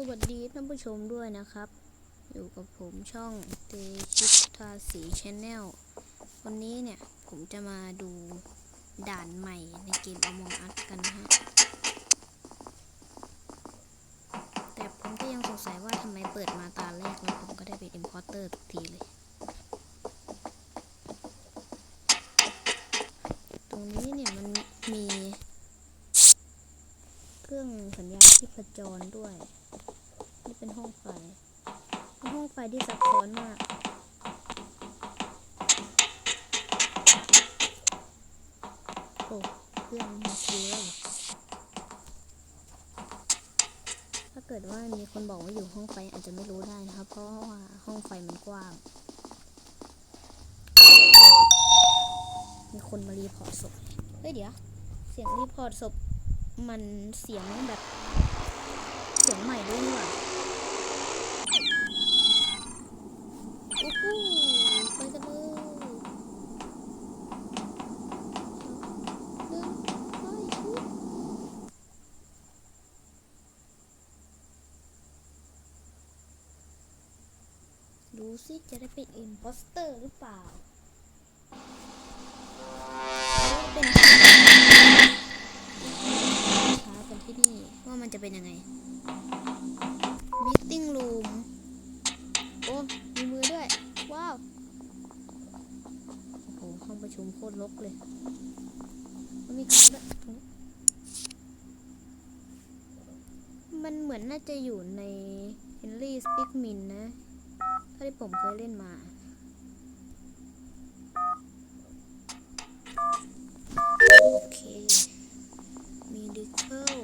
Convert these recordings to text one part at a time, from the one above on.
สวัสดีท่านผู้ชมด้วยนะครับ อยู่กับผมช่องเตชิตทาสีชแนลวันนี้เนี่ยผมจะมาดูด่านใหม่ในเกม Among Us กันนะฮะแต่ผมก็ยังสงสัยว่าทำไมเปิดมาตาแรกแล้วผมก็ได้เป็น Importer ทุกทีเลย ตรงนี้เนี่ยมันมีเครื่องสัญญาณที่ประจรด้วย เป็นห้องไฟเป็นห้องไฟที่ซับซ้อนมากโอ้เครื่องมีคิวแล้วเหรอถ้าเกิดว่ามีคนบอกว่าอยู่ห้องไฟอาจจะไม่รู้ได้นะครับ เพราะว่าห้องไฟมันกว้าง มีคนมารีพอร์ตศพเฮ้ยเดี๋ยว เสียงรีพอร์ตศพมันเสียงแบบ เสียงใหม่ด้วยนี่หว่าโอ้โหไปกันเลยเดินไปชุบ ดูสิจะได้เป็นอิมโพสเตอร์หรือเปล่าเป็นช้ากันที่นี่ว่ามันจะเป็นยังไง meeting room โอ้ มีมือด้วย ว้าว โอ้โหห้องประชุมโคตรรกเลยมันมีการด้วยมันเหมือนน่าจะอยู่ใน Henry Stickmin นะ ถ้าที่ผมเคยเล่นมาโอเคมีดิเคิล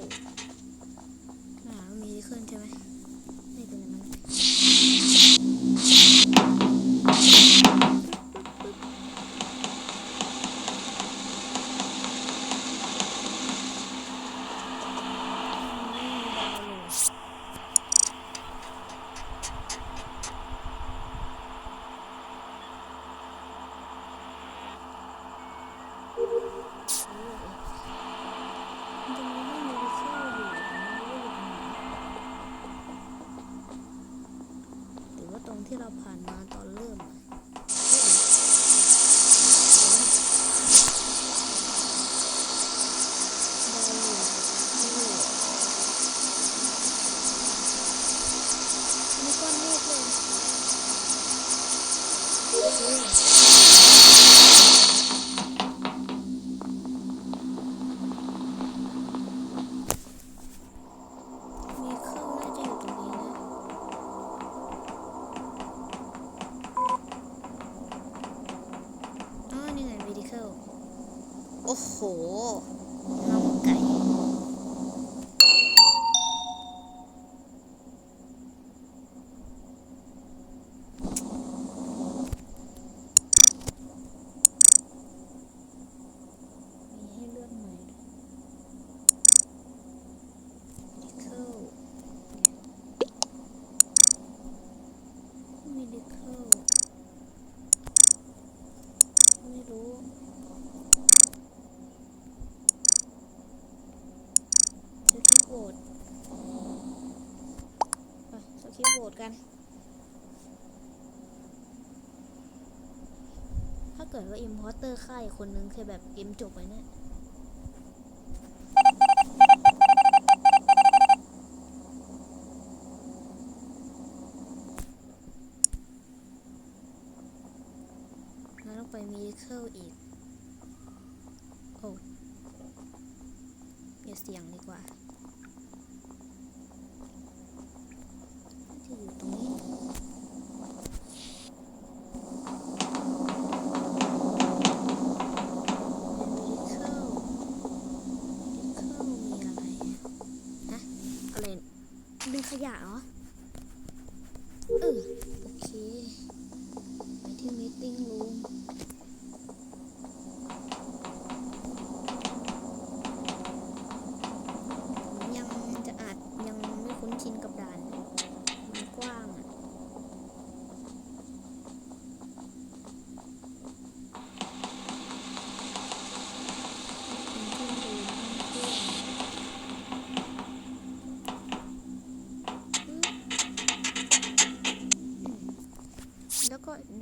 ที่เราผ่านมาตอนเริ่มอะเฮ้ยดาวโหลดดาวโหลดมีก้อนเมฆเลย นี่ไง medical โอ้โหน้องไก่ มีให้เลือกใหม่ด้วย medical medical ไม่รู้ สคริปต์โหวตไปสคริปต์ โหวตกัน ถ้าเกิดว่าอิมพอร์เตอร์ฆ่าอีกคนนึงคือแบบเกมจบไปเนี่ยแล้วต้องไปมีเคิลอีก โอ้อย่าเสียงดีกว่าจะอยู่ตรงนี้ เป็นมีเคิลมีเคิลมีอะไรอะฮะ อะไรดึงข ยะเหรอ เออ โอเค ไปที่ meeting room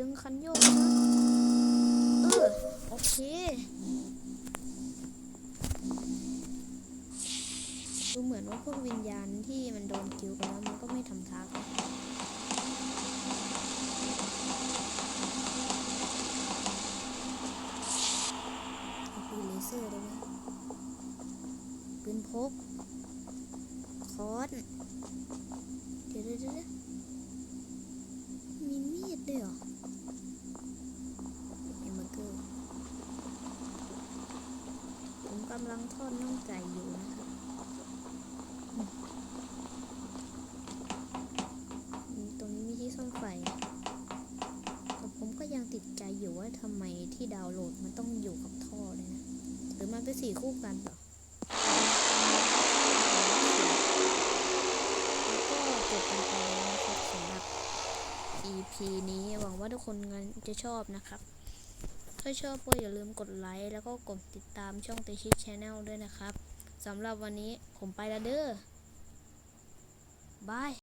ดึงคันโยกนะเออโอเคดูเหมือนว่าพวกวิญญาณที่มันโดนคิวไปแล้วมันก็ไม่ทำทางนเอาปืนเลเซอร์ได้ไหมปืนพก คอน เดี๋ยวเดี๋ยวเดี๋ยวมีมีดด้วยเหรอเอมเบอร์เกอร์ ผมกำลังทอดน่องไก่อยู่นะครับตรงนี้มีที่ซ่อมไฟแต่ผมก็ยังติดใจอยู่ว่าทำไมที่ดาวน์โหลดมันต้องอยู่กับท่อเลยนะ หรือมันเป็นสีคู่กันเหรอแล้วก็จบกันไปแล้วนะครับสำหรับ EP นี้หวังว่าทุกคนจะชอบนะครับ ถ้าชอบก็อย่าลืมกดไลค์แล้วก็กดติดตามช่อง t ตชิ c ช n แนลด้วยนะครับสำหรับวันนี้ผมไปแล้วเด้อบาย